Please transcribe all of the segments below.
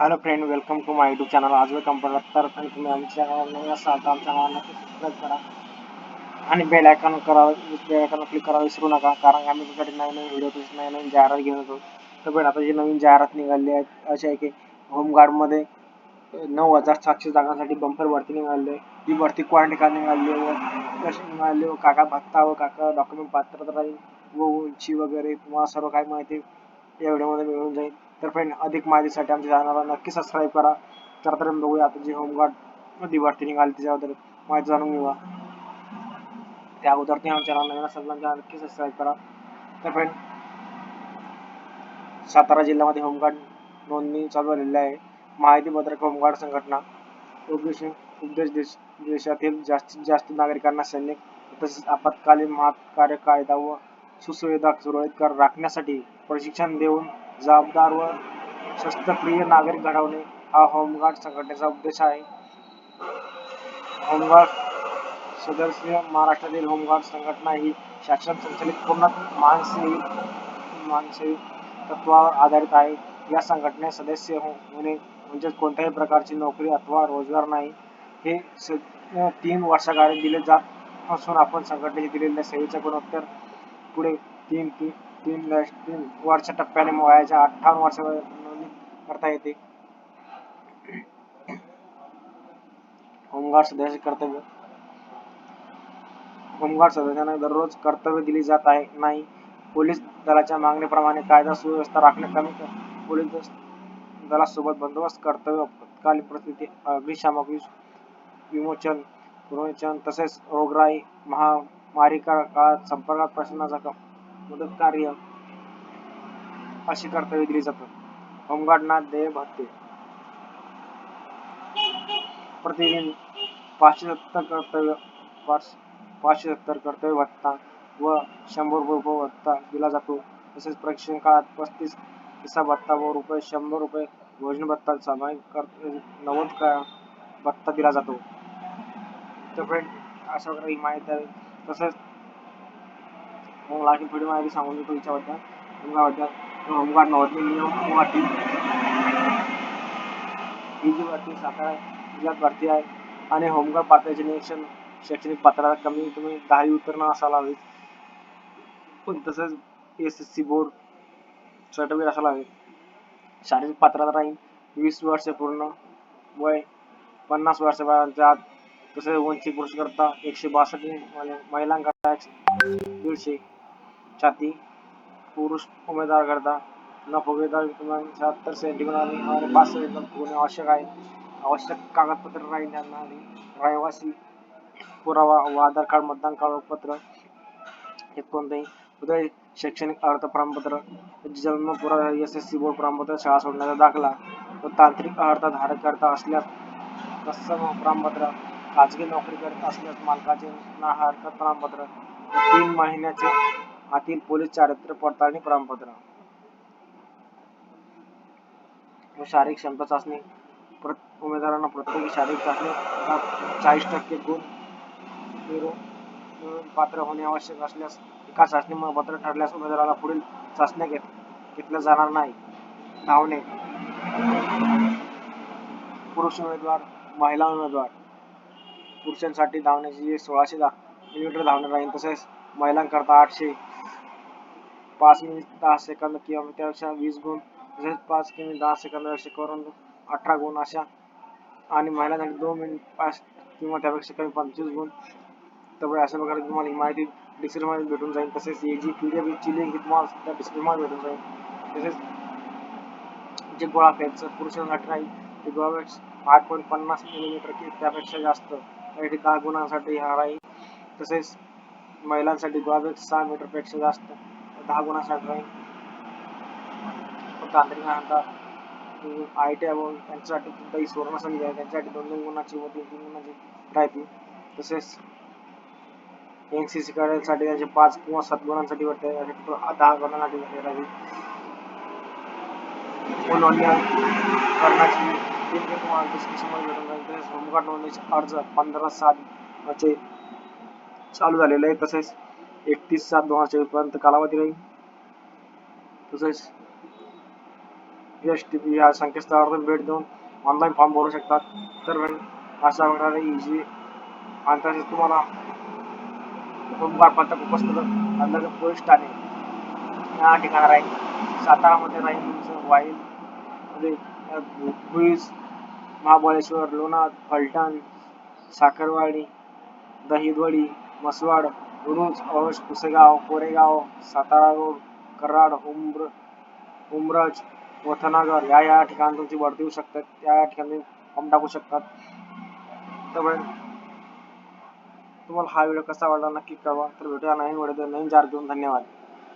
Hello friend welcome to my YouTube channel आज welcome परत तर आणि तुम्ही आमच्या चॅनल नवीन असाल तर आमच्या चॅनलला सबस्क्राईब करा. आणि बेल आयकॉन करा बेल आयकॉन क्लिक करा विसरू नका कारण आम्ही तुमच्यासाठी नवीन नवीन व्हिडिओ तसेच नवीन नवीन जाहिरात घेऊन येतो. तर पण आता जी नवीन जाहिरात निघाली आहे अशी आहे की होमगार्डमध्ये नऊ हजार सातशे जागांसाठी बंपर भरती निघाली आहे. ही भरती क्वांटिका निघाली व कशी निघाली व काका भत्ता व काका डॉक्युमेंट पात्रता राहील व उंची वगैरे तुम्हाला सर्व काही माहिती या व्हिडिओमध्ये मिळून जाईल. तर फ्रेंड अधिक माहितीसाठी आमच्या चॅनलला नक्की सबस्क्राईब करा. तर तर बघूया आता जी होमगार्डमध्ये भरती निघाली त्याच्याबद्दल माहिती जाणून घेऊया. त्या अगोदर ते आमच्या चॅनल सगळ्यांना नक्की सबस्क्राईब करा. तर फ्रेंड सातारा जिल्ह्यामध्ये होमगार्ड नोंदणी चालू झालेली आहे. माहिती पत्रक होमगार्ड संघटना उद्देश उद्देश देश देशातील जास्तीत जास्त नागरिकांना सैनिक तसेच आपत्कालीन महाकार्य कायदा व सुसुविधा सुरळीत कर राखण्यासाठी प्रशिक्षण देऊन जबाबदार व शस्त्रप्रिय नागरिक घडवणे हा होमगार्ड संघटनेचा उद्देश आहे. होमगार्ड सदस्य महाराष्ट्रातील होमगार्ड संघटना ही शासन संचालित पूर्ण मानसिक मानसिक तत्वावर आधारित आहे. या संघटनेत सदस्य होणे म्हणजे कोणत्याही प्रकारची नोकरी अथवा रोजगार नाही. हे तीन वर्षाकाळी दिले जात असून आपण संघटनेने दिलेल्या सेवेच्या गुणोत्तर पुढे तीन तीन तीन तीन वर्ष टप्प्याने वयाच्या अठ्ठावन्न वर्षापर्यंत नोंदणी करता येते. होमगार्ड सदस्य कर्तव्य. होमगार्ड सदस्यांना दररोज कर्तव्य दिली जात आहे नाही. पोलीस दलाच्या मागणीप्रमाणे कायदा सुव्यवस्था राखणे कमी पोलीस दलासोबत बंदोबस्त कर्तव्य आपत्कालीन परिस्थिती अग्निशामक विमोचन तसेच रोगराई महामारी काळात संपर्कात प्रश्नाचा मदत कार्य अशी कर्तव्य दिली जातात होमगार्डना देय भत्ते प्रतिदिन पाचशे सत्तर कर्तव्य पाचशे सत्तर कर्तव्य भत्ता व शंभर रुपये भत्ता दिला जातो. तसेच प्रशिक्षण काळात पस्तीस किस्सा भत्ता व रुपये शंभर रुपये भोजन भत्ता सामायिक कर्तव्य नव्वद भत्ता दिला जातो. तर फ्रेंड अशा प्रकारे माहिती आहे. तसेच मग लागेल थोडी माहिती सांगून देतो याच्याबद्दल होमगार्डबद्दल होमगार्ड नव्वदने नियम व अटी ही जी भरती सातारा जिल्ह्यात भरती आहे. आणि होमगार्ड पात्रतेचे निरीक्षण शैक्षणिक पात्रता कमी तुम्ही दहावी उत्तीर्ण असायला हवी. पण तसंच S S C board certificate असायला हवे. शारीरिक पात्रता राहील वीस वर्ष पूर्ण वय पन्नास वर्षापर्यंत आत. तसेच वंचित पुरुषकरता एकशे बासष्ट महिलांकरता एकशे दीडशे. छाती पुरुष उमेदवार करता. न फुगेदार किमान शहात्तर सेंटीमीटर आणि पाच सेंटीमीटर होणे आवश्यक आहे. आवश्यक कागदपत्र राहील आणि रहिवासी पुरावा व आधार कार्ड मतदान कागदपत्र हे कोणतेही उदय शैक्षणिक अर्थ प्रमाणपत्र जन्म पुरावा एस एस सी बोर्ड प्रमाणपत्र शाळा सोडण्याचा दाखला व तांत्रिक अर्थ धारक करता असल्यास तत्सम प्रमाणपत्र खाजगी नोकरी करत असल्यास मालकाचे ना हरकत प्रमाणपत्र तीन महिन्याचे आतील पोलीस चारित्र्य पडताळणी प्रमाणपत्र. व शारीरिक क्षमता चाचणी. उमेदवारांना प्रत्येक शारीरिक चाचणी चाळीस टक्के गुण पात्र होणे आवश्यक असल्यास एका चाचणीमुळे पात्र ठरल्यास उमेदवाराला पुढील चाचण्या घेत घेतल्या जाणार नाही. धावणे. पुरुष उमेदवार महिला उमेदवार. पुरुषांसाठी धावण्याची सोळाशे दहा किलोमीटर धावणे राहील. तसेच महिलांकरता आठशे पाच मिनिट दहा सेकंद किंवा त्यापेक्षा वीस गुण तसेच पाच किमी दहा सेकंदापेक्षा करून अठरा गुण अशा आणि महिलांसाठी दोन मिनिट पाच किंवा त्यापेक्षा कमी पंचवीस गुण तर अशा प्रकारे तुम्हाला ही माहिती डिस्क्रिप्शनमध्ये भेटून जाईल. तसेच ही जी पी डी एफची लिंक तुम्हाला त्या डिस्क्रिप्शनमध्ये भेटून जाईल. तसेच जे गोळा फेकचं पुरुषांसाठी राहील ते गोळा फेक आठ पॉईंट पन्नास मिलीमीटर की त्यापेक्षा जास्त त्यासाठी दहा गुणांसाठी हा राहील तसेच महिलांसाठी गोळा फेक सहा मीटरपेक्षा जास्त. दहा गुणांसाठी तांत्रिक आता आय टी आय त्यांच्यासाठी कोणताही सुवर्ण संधी आहे त्यांच्यासाठी दोन दोन गुणाची व तीन तीन गुणाची राहतील तसेच एन सी सी साठी त्यांचे पाच किंवा सात गुणांसाठी वाटते दहा गुणांसाठी वाटते राहील नोंदणी करण्याची लिंक तुम्हाला डिस्क्रिप्शनमध्ये भेटून जाईल तसेच होमगार्ड नोंदणीचे अर्ज पंधरा सात चे चालू झालेले आहे तसेच एकतीस सात दोन हजार चोवीसपर्यंत कालावधी राहील. तसेच एस टी पी या संकेतस्थळावर भेट देऊन ऑनलाईन फॉर्म भरू शकतात. तर अशा प्रकारे इझी आंतरराष्ट्रीय तुम्हाला होमगार्ड पथक उपस्थित अंतर्गत पोलीस ठाणे या ठिकाणी राहील. सातारामध्ये राहील तुमचं वाईल मध्ये भुईज महाबळेश्वर लोणार फलटण साखरवाडी दहिवडी मसवाड उरुज औश पुसेगाव कोरेगाव सातारा रोड कराड उम्र उमरज वथनागर या या ठिकाणी तुमची भरती होऊ शकतात. त्या ठिकाणी फॉर्म टाकू शकतात. त्यामुळे तुम्हाला हा व्हिडिओ कसा आवडला नक्की कळवा. तर भेटूया नवीन व्हिडिओ नवीन चार घेऊन धन्यवाद.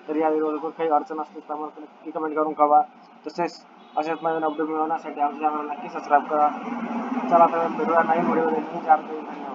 तर या व्हिडिओला काही अडचण असल्यास तर नक्की कमेंट करून कळवा. तसेच असेच नवीन अपडेट मिळवण्यासाठी आमच्या चॅनल नक्की सबस्क्राईब करा. चला तर भेटूया नवीन व्हिडिओ नवीन चार घेऊन धन्यवाद.